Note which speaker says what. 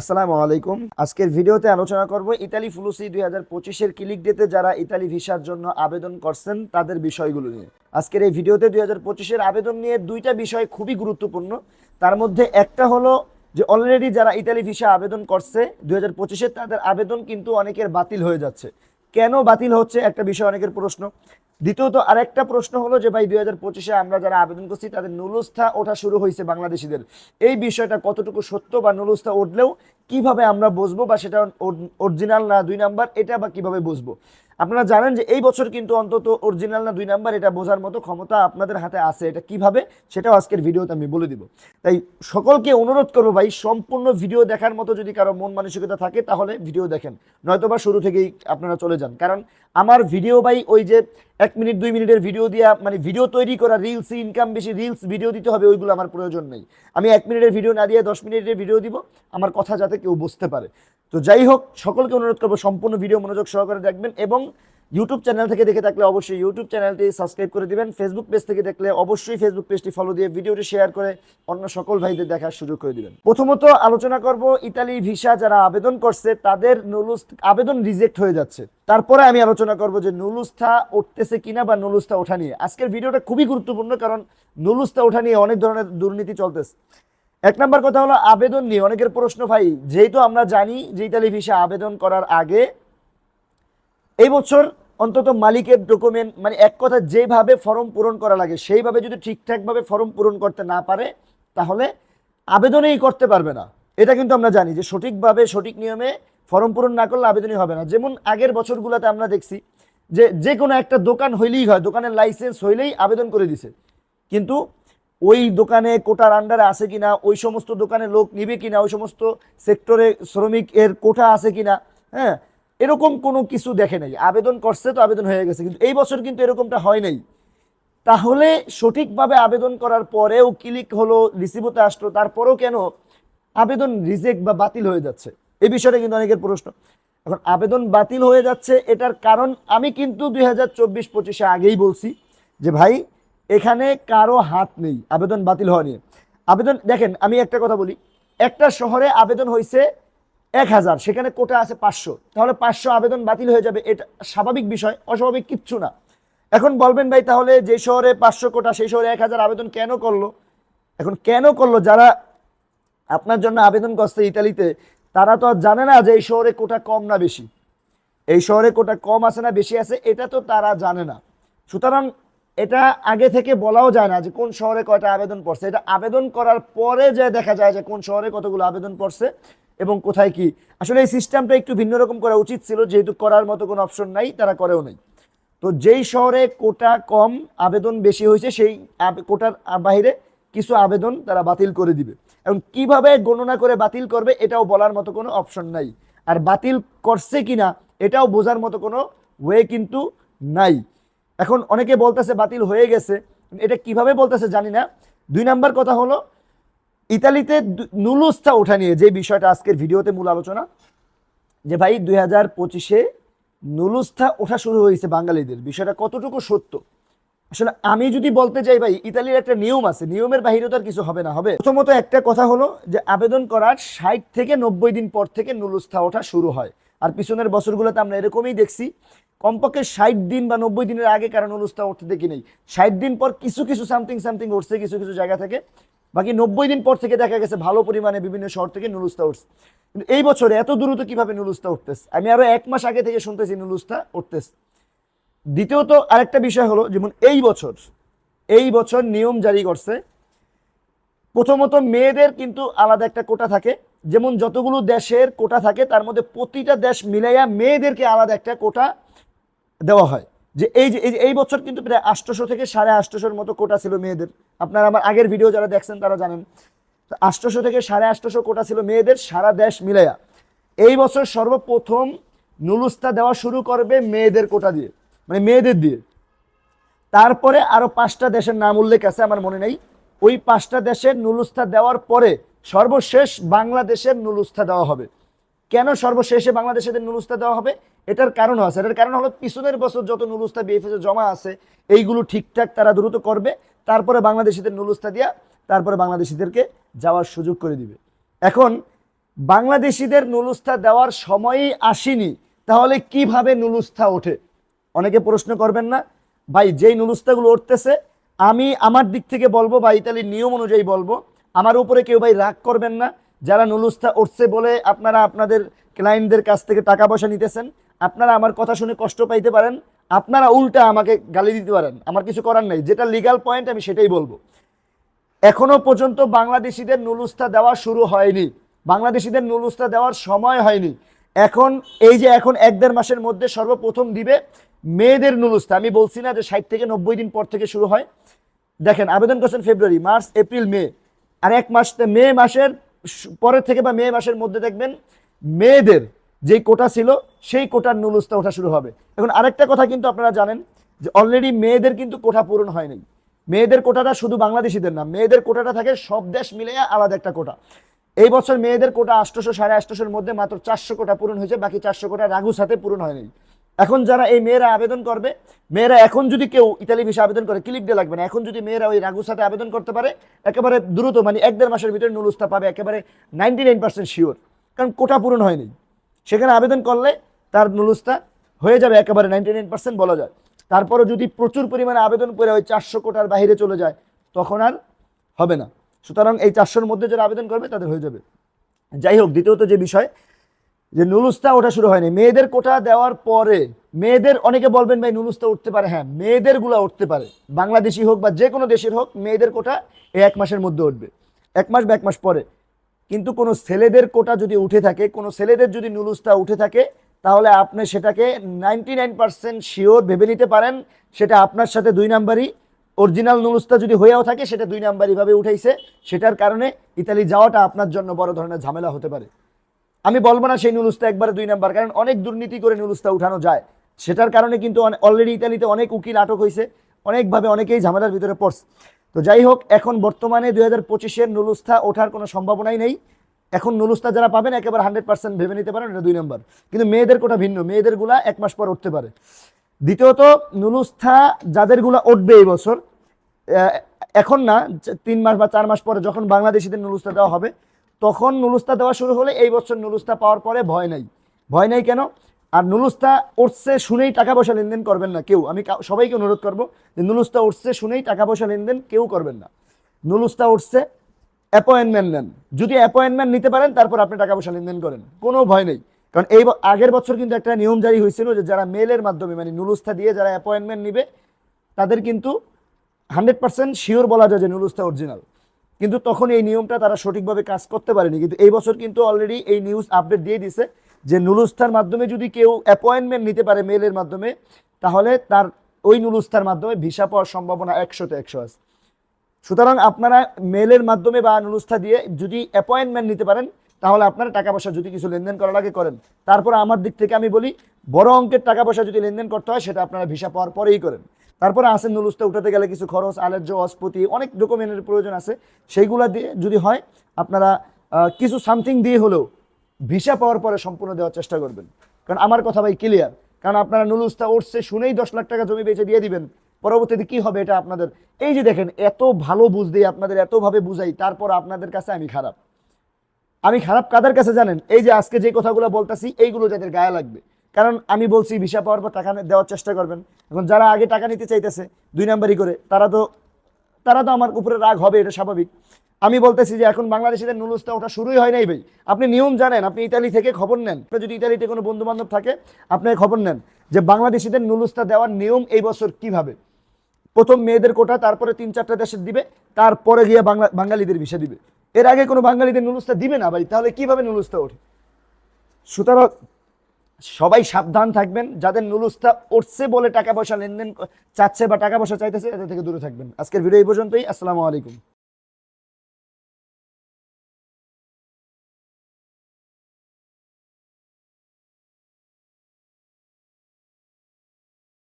Speaker 1: আসসালামু আলাইকুম। আজকের ভিডিওতে আলোচনা করব ইতালি ফুলুসি দুই হাজার পঁচিশের ক্লিক ডেতে যারা ইতালি ভিসার জন্য আবেদন করছেন তাদের বিষয়গুলো নিয়ে। আজকের এই ভিডিওতে দুই হাজার পঁচিশের আবেদন নিয়ে দুইটা বিষয় খুবই গুরুত্বপূর্ণ। তার মধ্যে একটা হলো যে অলরেডি যারা ইতালি ভিসা আবেদন করছে দুই হাজার পঁচিশে তাদের আবেদন কিন্তু অনেকের বাতিল হয়ে যাচ্ছে। কেন বাতিল হচ্ছে? একটা বিষয় অনেকের প্রশ্ন। দ্বিতীয়ত, আরেকটা প্রশ্ন হলো যে ভাই, দুই হাজার পঁচিশে আমরা যারা আবেদন করছি, তাদের নুলস্থা ওঠা শুরু হয়েছে বাংলাদেশিদের। এই বিষয়টা কতটুকু সত্য বা নুলস্থা উঠলেও কীভাবে আমরা বুঝব বা সেটা অরিজিনাল না দুই নাম্বার, এটা বা কীভাবে বুঝব? আপনারা জানেন যে এই বছর কিন্তু অন্তত অরিজিনাল না দুই নাম্বার, এটা বোঝার মতো ক্ষমতা আপনাদের হাতে আছে। এটা কীভাবে? সেটাও আজকের ভিডিওতে আমি বলে দিব। তাই সকলকে অনুরোধ করব ভাই, সম্পূর্ণ ভিডিও দেখার মতো যদি কারও মন মানসিকতা থাকে, তাহলে ভিডিও দেখেন। নয়তোবা শুরু থেকেই আপনারা চলে যান। কারণ আমার ভিডিও ভাই, ওই যে এক মিনিট, দুই মিনিটের ভিডিও দিয়া মানে ভিডিও তৈরি করা রিলস ইনকাম বেশি রিলস ভিডিও দিতে হবে, ওইগুলো আমার প্রয়োজন নেই। আমি এক মিনিটের ভিডিও না দিয়ে দশ মিনিটের ভিডিও দিব। আমার কথা যাতে কেউ বুঝতে পারে। তো যাই হোক, সকলকে অনুরোধ করব সম্পূর্ণ ভিডিও মনোযোগ সহকারে দেখবেন এবং ইউটিউব চ্যানেল থেকে দেখে থাকলে অবশ্যই ইউটিউব চ্যানেলটি সাবস্ক্রাইব করে দিবেন। ফেসবুক পেজ থেকে দেখলে অবশ্যই ফেসবুক পেজটি ফলো দিয়ে ভিডিওটি শেয়ার করে অন্য সকল ভাইদের দেখার সুযোগ করে দিবেন। প্রথমত আলোচনা করব ইতালি ভিসা যারা আবেদন করছে, তাদের নুলুস আবেদন রিজেক্ট হয়ে যাচ্ছে। তারপরে আমি আলোচনা করব যে নুলুস্থা উঠতেছে কিনা বা নুলুস্থা ওঠা নিয়ে। আজকের ভিডিওটা খুবই গুরুত্বপূর্ণ কারণ নুলুস্থা ওঠা নিয়ে অনেক ধরনের দুর্নীতি চলতেছে। এক নম্বর কথা হলো আবেদন নিয়ে অনেকের প্রশ্ন, ভাই, যেহেতু আমরা জানি যে ইতালি ভিসা আবেদন করার আগে এই বছর অন্তত মালিকের ডকুমেন্ট মানে এক কথা যেভাবে ফর্ম পূরণ করা লাগে, সেইভাবে যদি ঠিকঠাকভাবে ফর্ম পূরণ করতে না পারে, তাহলে আবেদনই করতে পারবে না। এটা কিন্তু আমরা জানি যে সঠিকভাবে, সঠিক নিয়মে ফর্ম পূরণ না করলে আবেদনই হবে না। যেমন আগের বছরগুলোতে আমরা দেখছি যে যে কোনো একটা দোকান হইলেই হয়, দোকানের লাইসেন্স হইলেই আবেদন করে দিছে। কিন্তু ওই দোকানে কোটার আন্ডারে আছে কিনা, ওই সমস্ত দোকানে লোক নিবে কিনা, ওই সমস্ত সেক্টরে শ্রমিক এর কোটা আছে কিনা হ্যাঁ এরকম কোনো কিছু দেখে নাই। আবেদন করছে তো আবেদন হয়ে গেছে, কিন্তু এই বছর কিন্তু এরকমটা হয় নাই। তাহলে সঠিকভাবে আবেদন করার পরেও ক্লিক হলো রিসিভ হতে আসলো, তারপরেও কেন আবেদন রিজেক্ট বা বাতিল হয়ে যাচ্ছে? এই বিষয়টা কিন্তু অনেকের প্রশ্ন। এখন আবেদন বাতিল হয়ে যাচ্ছে, এটার কারণ আমি কিন্তু দুই হাজার চব্বিশ পঁচিশে আগেই বলছি যে ভাই এখানে কারও হাত নেই, আবেদন বাতিল হওয়া নিয়ে আবেদন দেখেন, আমি একটা কথা বলি। একটা শহরে আবেদন হয়েছে এক হাজার, সেখানে কোটা আছে পাঁচশো। তাহলে পাঁচশো আবেদন বাতিল হয়ে যাবে, এটা স্বাভাবিক বিষয়, অস্বাভাবিক কিচ্ছু না। এখন বলবেন ভাই, তাহলে যে শহরে পাঁচশো কোটা, সেই শহরে এক হাজার আবেদন কেন করল? এখন কেন করল? যারা আপনার জন্য আবেদন করছে ইতালিতে, তারা তো আর জানে না যে এই শহরে কোটা কম না বেশি। এই শহরে কোটা কম আছে না বেশি আছে, এটা তো তারা জানে না। সুতরাং এটা আগে থেকে বলাও যায় না যে কোন শহরে কয়টা আবেদন পড়ছে। এটা আবেদন করার পরে যে দেখা যায় যে কোন শহরে কতগুলো আবেদন পড়ছে এবং কোথায় কি। আসলে এই সিস্টেমটা একটু ভিন্ন রকম করা উচিত ছিল, যেহেতু করার মতো কোনো অপশন নাই, তারা করেও নাই। তো যেই শহরে কোটা কম আবেদন বেশি হয়েছে, সেই কোটার বাইরে কিছু আবেদন তারা বাতিল করে দিবে। এবং কীভাবে গণনা করে বাতিল করবে, এটাও বলার মতো কোনো অপশন নাই। আর বাতিল করছে কিনা, এটাও বোঝার মতো কোনো ওয়ে কিন্তু নাই। এখন অনেকে বলতেছে বাতিল হয়ে গেছে। এটা কীভাবে বলতেছে জানি না। দুই নাম্বার কথা হলো, ইতালিতে নুলুস্থা ওঠা নিয়ে যে বিষয়টা আজকের ভিডিওতে মূল আলোচনা, যে ভাই দুই হাজার পঁচিশে নুলুস্থা ওঠা শুরু হয়েছে বাঙালিদের। বিষয়টা কতটুকু সত্য? আসলে আমি যদি বলতে চাই ভাই, ইতালির একটা নিয়ম আছে। নিয়মের বাহিরে তো আর কিছু হবে না, হবে? প্রথমত একটা কথা হলো যে আবেদন করার ষাট থেকে নব্বই দিন পর থেকে নুলুস্থা ওঠা শুরু হয়। আর পিছনের বছরগুলোতে আমরা এরকমই দেখছি কমপক্ষে ষাট দিন বা নব্বই দিনের আগে কারণ নুলুস্থা উঠতে দেখি নেই। ষাট দিন পর কিছু কিছু সামথিং সামথিং উঠছে, কিছু কিছু জায়গা থেকে। বাকি নব্বই দিন পর থেকে দেখা গেছে ভালো পরিমাণে বিভিন্ন শহর থেকে নুলুস্তা উঠছে। কিন্তু এই বছরে এত দ্রুত কীভাবে নুলুস্তা উঠতেছে? আমি আরও এক মাস আগে থেকে শুনতেছি নুলুস্তা উঠতেছে। দ্বিতীয়ত আরেকটা বিষয় হলো, যেমন এই বছর এই বছর নিয়ম জারি করছে। প্রথমত মেয়েদের কিন্তু আলাদা একটা কোটা থাকে। যেমন যতগুলো দেশের কোটা থাকে, তার মধ্যে প্রতিটা দেশ মিলাইয়া মেয়েদেরকে আলাদা একটা কোটা দেওয়া হয়। যে এই যে, এই বছর কিন্তু প্রায় আষ্টশো থেকে সাড়ে আষ্টশোর মতো কোটা ছিল মেয়েদের। আপনারা আমার আগের ভিডিও যারা দেখছেন তারা জানেন। আষ্টশো থেকে সাড়ে আষ্টশো কোটা ছিল মেয়েদের সারা দেশ মিলাইয়া। এই বছর সর্বপ্রথম নুলুস্তা দেওয়া শুরু করবে মেয়েদের কোটা দিয়ে মানে মেয়েদের দিয়ে। তারপরে আরও পাঁচটা দেশের নাম উল্লেখ আছে, আমার মনে নেই। ওই পাঁচটা দেশের নুলুস্থা দেওয়ার পরে সর্বশেষ বাংলাদেশের নুলুস্থা দেওয়া হবে। কেন সর্বশেষে বাংলাদেশের নুলুস্থা দেওয়া হবে? এটার কারণ আছে। এটার কারণ হলো পিছনের বছর যত নুলুস্থা বিএফএসে জমা আছে, এইগুলো ঠিকঠাক তারা দ্রুত করবে, তারপরে বাংলাদেশিদের নুলুস্থা দিয়া তারপরে বাংলাদেশিদেরকে যাওয়ার সুযোগ করে দিবে। এখন বাংলাদেশিদের নুলুস্থা দেওয়ার সময়ই আসেনি, তাহলে কীভাবে নুলুস্থা ওঠে? অনেকে প্রশ্ন করবেন না, ভাই, যেই নুলুস্তাগুলো উঠতেছে, আমি আমার দিক থেকে বলব বা ইতালির নিয়ম অনুযায়ী বলব, আমার উপরে কেউ ভাই রাগ করবেন না যারা নুলুস্তা উঠছে বলে আপনারা আপনাদের ক্লায়েন্টদের কাছ থেকে টাকা পয়সা নিতেছেন, আপনারা আমার কথা শুনে কষ্ট পাইতে পারেন, আপনারা উল্টা আমাকে গালি দিতে পারেন, আমার কিছু করার নাই, যেটা লিগাল পয়েন্ট আমি সেটাই বলব। এখনও পর্যন্ত বাংলাদেশিদের নুলুস্তা দেওয়া শুরু হয়নি, বাংলাদেশিদের নুলুস্তা দেওয়ার সময় হয়নি। এখন, এই যে এখন এক দেড় মাসের মধ্যে সর্বপ্রথম দিবে মেয়েদের নুলুস্তা, আমি বলছি না যে ষাট থেকে নব্বই দিন পর থেকে শুরু হয়। দেখেন, আবেদন করছেন ফেব্রুয়ারি, মার্চ, এপ্রিল, মে, আর এক মাস, মে মাসের পরের থেকে বা মে মাসের মধ্যে দেখবেন মেয়েদের যেই কোটা ছিল, সেই কোটার নুলুস্তা ওঠা শুরু হবে। এখন আরেকটা কথা কিন্তু আপনারা জানেন যে অলরেডি মেয়েদের কিন্তু কোটা পূরণ হয়নি মেয়েদের কোটাটা শুধু বাংলাদেশিদের না, মেয়েদের কোটাটা থাকে সব দেশ মিলে আলাদা একটা কোটা। এই বছর মেয়েদের কোটা আষ্টশো সাড়ে আষ্টশোর মধ্যে মাত্র চারশো কোটা পূরণ হয়েছে, বাকি চারশো কোটা রাগুর সাথে পূরণ হয়নি এখন যারা এই মেয়েরা আবেদন করবে, মেয়েরা এখন যদি কেউ ইতালি ভিসা আবেদন করে ক্লিক দিয়ে লাগবে না। এখন যদি মেয়েরা ওই রাগুর সাথে আবেদন করতে পারে, একেবারে দ্রুত মানে এক দেড় মাসের ভিতরে নুলুস্তা পাবে, একেবারে নাইনটি নাইন পার্সেন্ট শিওর কারণ কোটা পূরণ হয়নি। সেখানে আবেদন করলে তার নুলুস্তা হয়ে যাবে একেবারে নাইনটি নাইন পার্সেন্ট বলা যায়। তারপরে যদি প্রচুর পরিমাণে আবেদন করে ওই চারশো কোটার বাইরে চলে যায়, তখন আর হবে না। সুতরাং এই চারশোর মধ্যে যারা আবেদন করবে, তাদের হয়ে যাবে। যাই হোক, দ্বিতীয়ত যে বিষয় যে নুলুস্তা ওঠা শুরু হয়নি। মেয়েদের কোটা দেওয়ার পরে, মেয়েদের অনেকে বলবেন, ভাই, নুলুস্তা উঠতে পারে। হ্যাঁ মেয়েদেরগুলা উঠতে পারে। বাংলাদেশি হোক বা যে কোনো দেশের হোক, মেয়েদের কোটা এই এক মাসের মধ্যে উঠবে। এক মাস বা এক মাস পরে। কিন্তু কোনো ছেলেদের কোটা যদি উঠে থাকে, কোনো ছেলেদের যদি নুলুস্তা উঠে থাকে, তাহলে আপনি সেটাকে নাইনটি নাইন পার্সেন্ট শিওর ভেবে নিতে পারেন। সেটা আপনার সাথে দুই নাম্বারই। অরিজিনাল নুলুস্তা যদি হয়েও থাকে, সেটা দুই নাম্বারই ভাবে উঠাইছে। সেটার কারণে ইতালি যাওয়াটা আপনার জন্য বড় ধরনের ঝামেলা হতে পারে। আমি বলব না সেই নুলুস্তা একবারে দুই নাম্বার, কারণ অনেক দুর্নীতি করে নুলুস্তা উঠানো যায়। সেটার কারণে কিন্তু অলরেডি ইতালিতে অনেক উকিল আটক হয়েছে, অনেকভাবে অনেকেই ঝামেলার ভিতরে পড়ছে। তো যাই হোক, এখন বর্তমানে দুই হাজার পঁচিশের নুলুস্তা ওঠার কোনো সম্ভাবনাই নেই। এখন নুলুস্তা যারা পাবেন, একেবারে হান্ড্রেড পার্সেন্ট ভেবে নিতে পারেন, এটা দুই নম্বর। কিন্তু মেয়েদের কোটা ভিন্ন মেয়েদেরগুলা এক মাস পর উঠতে পারে। দ্বিতীয়ত নুলুস্থা যাদেরগুলা উঠবে এই বছর এখন না তিন মাস বা চার মাস পরে যখন বাংলাদেশিদের নুলুস্তা দেওয়া হবে তখন নুলুস্তা দেওয়া শুরু হলে এই বছর নুলুস্তা পাওয়ার পরে ভয় নাই। ভয় নাই কেন? আর নুলুস্তা উঠছে শুনেই টাকা পয়সা লেনদেন করবেন না কেউ। আমি সবাইকে অনুরোধ করব যে নুলুস্তা উঠছে শুনেই টাকা পয়সা লেনদেন কেউ করবেন না। নুলুস্তা উঠছে অ্যাপয়েন্টমেন্ট নেন। যদি অ্যাপয়েন্টমেন্ট নিতে পারেন, তারপর আপনি টাকা পয়সা লেনদেন করেন। কোনো ভয় নেই। কারণ এই আগের বছর কিন্তু একটা নিয়ম জারি হয়েছিল যে যারা মেলের মাধ্যমে মানে নুলুস্থা দিয়ে যারা অ্যাপয়েন্টমেন্ট নিবে, তাদের কিন্তু হান্ড্রেড পার্সেন্ট শিওর বলা যায় যে নুলুস্থা অরিজিনাল কিন্তু তখন এই নিয়মটা তারা সঠিকভাবে কাজ করতে পারেনি। কিন্তু এই বছর কিন্তু অলরেডি এই নিউজ আপডেট দিয়ে দিছে যে নুলুস্থার মাধ্যমে যদি কেউ অ্যাপয়েন্টমেন্ট নিতে পারে মেলের মাধ্যমে, তাহলে তার ওই নুলুস্থার মাধ্যমে ভিসা পাওয়ার সম্ভাবনা একশোতে একশো আছে। সুতরাং আপনারা মেলের মাধ্যমে বা নুলুস্থা দিয়ে যদি অ্যাপয়েন্টমেন্ট নিতে পারেন, তাহলে আপনারা টাকা পয়সা যদি কিছু লেনদেন করার আগে করেন। তারপর আমার দিক থেকে আমি বলি, বড় অঙ্কের টাকা পয়সা যদি লেনদেন করতে হয়, সেটা আপনারা ভিসা পাওয়ার পরেই করেন। তারপরে আসেন নুলুস্তা, উঠাতে গেলে কিছু খরচ, আলের্য অস্পতি অনেক ডকুমেন্টের প্রয়োজন আছে। সেইগুলা দিয়ে যদি হয়, আপনারা কিছু সামথিং দিয়ে হলেও ভিসা পাওয়ার পরে সম্পূর্ণ দেওয়ার চেষ্টা করবেন। কারণ আমার কথা ভাই ক্লিয়ার কারণ আপনারা নুলুস্তা উঠছে, শুনেই দশ লাখ টাকা জমি বেচে দিয়ে দিবেন। পরবর্তীতে কি হবে এটা আপনাদের? এই যে দেখেন, এত ভালো বুঝ দিই আপনাদের এতভাবে বুঝাই, তারপর আপনাদের কাছে আমি খারাপ। আমি খারাপ কাদের কাছে জানেন? এই যে আজকে যে কথাগুলো বলতাছি, এইগুলো যাদের গায়ে লাগবে। কারণ আমি বলছি ভিসা পাওয়ার পর টাকা দেওয়ার চেষ্টা করবেন। এখন যারা আগে টাকা নিতে চাইতেছে, দুই নাম্বারই করে, তারা তো তারা তো আমার উপরে রাগ হবে, এটা স্বাভাবিক। আমি বলতেছি যে এখন বাংলাদেশিদের নুলুস্তা ওটা শুরুই হয় নাই ভাই। আপনি নিয়ম জানেন, আপনি ইতালি থেকে খবর নেন। আপনার যদি ইতালিতে কোনো বন্ধু বান্ধব থাকে, আপনি খবর নেন যে বাংলাদেশিদের নুলুস্তা দেওয়ার নিয়ম এই বছর কীভাবে। প্রথম মেয়েদের কোটা, তারপরে তিন চারটা দেশের দিবে, তারপরে গিয়ে বাংলা বাঙালিদের ভিসা দিবে। এর আগে কোনো বাঙালিদের নুলুস্তা দিবে না ভাই, তাহলে কীভাবে নুলুস্তা ওঠে? সুতরাং সবাই সাবধান থাকবেন, যাদের নুলুস্তা উঠছে বলে টাকা পয়সা লেনদেন চাচ্ছে বা টাকা পয়সা চাইতেছে এদের থেকে দূরে থাকবেন। আজকের ভিডিও এই পর্যন্তই, আসসালামু আলাইকুম।